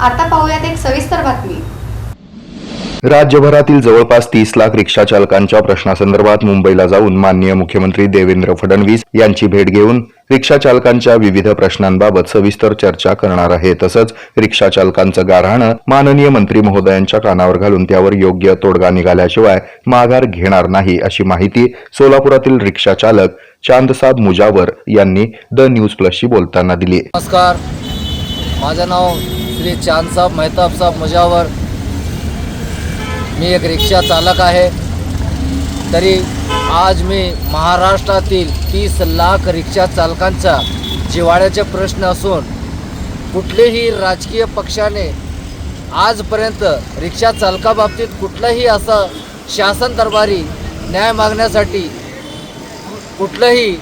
आता पाहूयात एक सविस्तर बातमी. राज्यभरातील जवळपास तीस लाख रिक्षा चालकांच्या प्रश्नासंदर्भात मुंबईला जाऊन माननीय मुख्यमंत्री देवेंद्र फडणवीस यांची भेट घेऊन रिक्षा चालकांच्या विविध प्रश्नांबाबत सविस्तर चर्चा करणार आहे. तसंच रिक्षा चालकांचं गारहाणं माननीय मंत्री महोदयांच्या कानावर घालून त्यावर योग्य तोडगा निघाल्याशिवाय माघार घेणार नाही अशी माहिती सोलापुरातील रिक्षा चालक चांदसाब मुजावर यांनी द न्यूज प्लसशी बोलताना दिली. नमस्कार. माझं नाव श्री मेहताब मेहताबसाब मुजावर मी एक रिक्षा चालक आहे. तरी आज मी महाराष्ट्रातील तीस लाख रिक्षा चालकांचा जिवाळ्याचे प्रश्न असून कुठलेही राजकीय पक्षाने आजपर्यंत रिक्षा चालकाबाबतीत कुठलाही असं शासन दरबारी न्याय मागण्यासाठी कुठलंही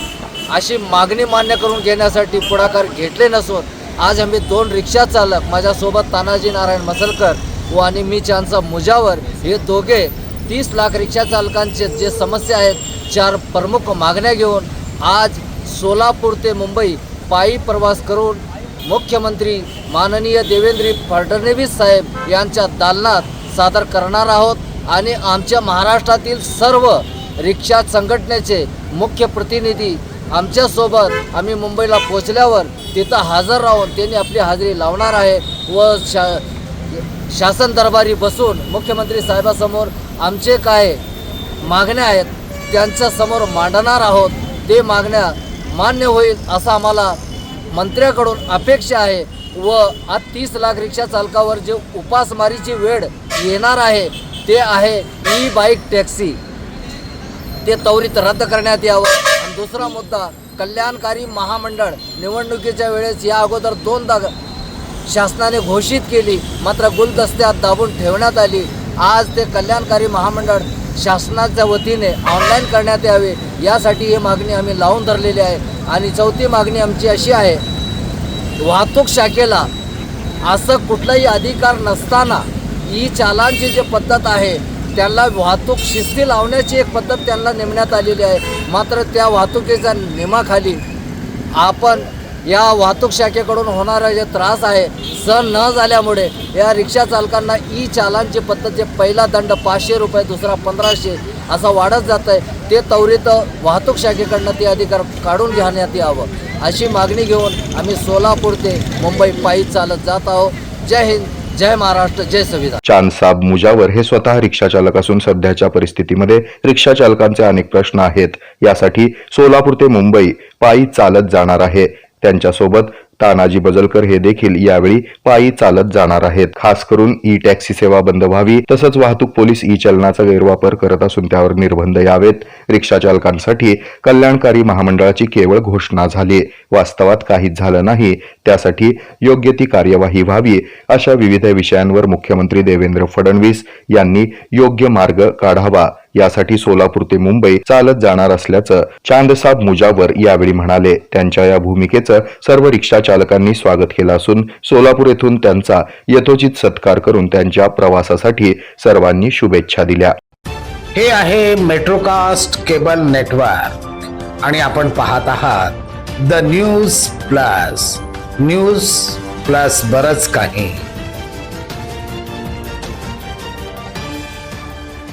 अशी मागणी मान्य करून घेण्यासाठी पुढाकार घेतले नसून आज आम्ही दोन रिक्षा चालक माझ्यासोबत तानाजी नारायण मसलकर व आणि मी चांचा मुजावर हे दोघे तीस लाख रिक्षा चालकांचे जे समस्या आहेत चार प्रमुख मागण्या घेऊन आज सोलापूर ते मुंबई पायी प्रवास करून मुख्यमंत्री माननीय देवेंद्र फडणवीस साहेब यांच्या दालनात सादर करणार आहोत आणि आमच्या महाराष्ट्रातील सर्व रिक्षा संघटनेचे मुख्य प्रतिनिधी आमच्यासोबत आम्ही मुंबईला पोचल्यावर तिथं हजर राहून त्यांनी आपली हजेरी लावणार आहे व शा शासन दरबारी बसून मुख्यमंत्री साहेबासमोर आमचे काय मागण्या आहेत त्यांच्यासमोर मांडणार आहोत. ते मागण्या मान्य होईल असं आम्हाला मंत्र्याकडून अपेक्षा आहे व आज तीस लाख रिक्षा चालकावर जे उपासमारीची वेळ येणार आहे ते आहे ई बाईक टॅक्सी. ते त्वरित रद्द करण्यात यावं. आणि दुसरा मुद्दा कल्याणकारी महामंडळ निवडणुकीच्या वेळेस या अगोदर दोनदा शासनाने घोषित केली मात्र गुलदस्त्यात दाबून ठेवण्यात आली. आज ते कल्याणकारी महामंडळ शासनाच्या वतीने ऑनलाईन करण्यात यावे यासाठी ही मागणी आम्ही लावून धरलेली आहे. आणि चौथी मागणी आमची अशी आहे वाहतूक शाखेला असं कुठलाही अधिकार नसताना ई चालांची जी पद्धत आहे त्यांना वाहतूक शिस्ती लावण्याची एक पद्धत त्यांना नेमण्यात आलेली आहे. मात्र त्या वाहतुकीच्या नियमाखाली आपण या वाहतूक शाखेकडून होणारा जे त्रास आहे सहन न झाल्यामुळे या रिक्षा चालकांना ई चालांची पद्धत जे पहिला दंड पाचशे रुपये दुसरा पंधराशे असा वाढत जात आहे ते त्वरित वाहतूक शाखेकडनं ते अधिकार काढून घेण्यात यावं. अशी मागणी घेऊन आम्ही सोलापूर ते मुंबई पायी चालत जात आहोत. जय हिंद. जय महाराष्ट्र जय संविधान. चांदसाब मुजावर हे स्वतः रिक्षा चालक असून सध्याच्या परिस्थितीमध्ये रिक्षा चालकांचे अनेक प्रश्न आहेत. यासाठी सोलापूर ते मुंबई पायी चालत जाणार आहे. त्यांच्यासोबत तानाजी बजलकर हे देखील यावेळी पायी चालत जाणार आहेत. खास करून ई टॅक्सी सेवा बंद व्हावी तसंच वाहतूक पोलीस ई चलनाचा गैरवापर करत असून त्यावर निर्बंध यावेत. रिक्षा चालकांसाठी कल्याणकारी महामंडळाची केवळ घोषणा झाली. वास्तवात काहीच झालं नाही. त्यासाठी योग्य ती कार्यवाही व्हावी अशा विविध विषयांवर मुख्यमंत्री देवेंद्र फडणवीस यांनी योग्य मार्ग काढावा. यासाठी सोलापूर ते मुंबई चालत जाणार असल्याचं चांदसाब मुजावर यावेळी म्हणाले. त्यांच्या या भूमिकेचं सर्व रिक्षा चालकांनी स्वागत केलं असून सोलापूर येथून त्यांचा यथोचित सत्कार करून त्यांच्या प्रवासासाठी सर्वांनी शुभेच्छा दिल्या. हे आहे मेट्रोकास्ट केबल नेटवर्क. आणि आपण पाहत आहात the news plus. News plus बरच काही.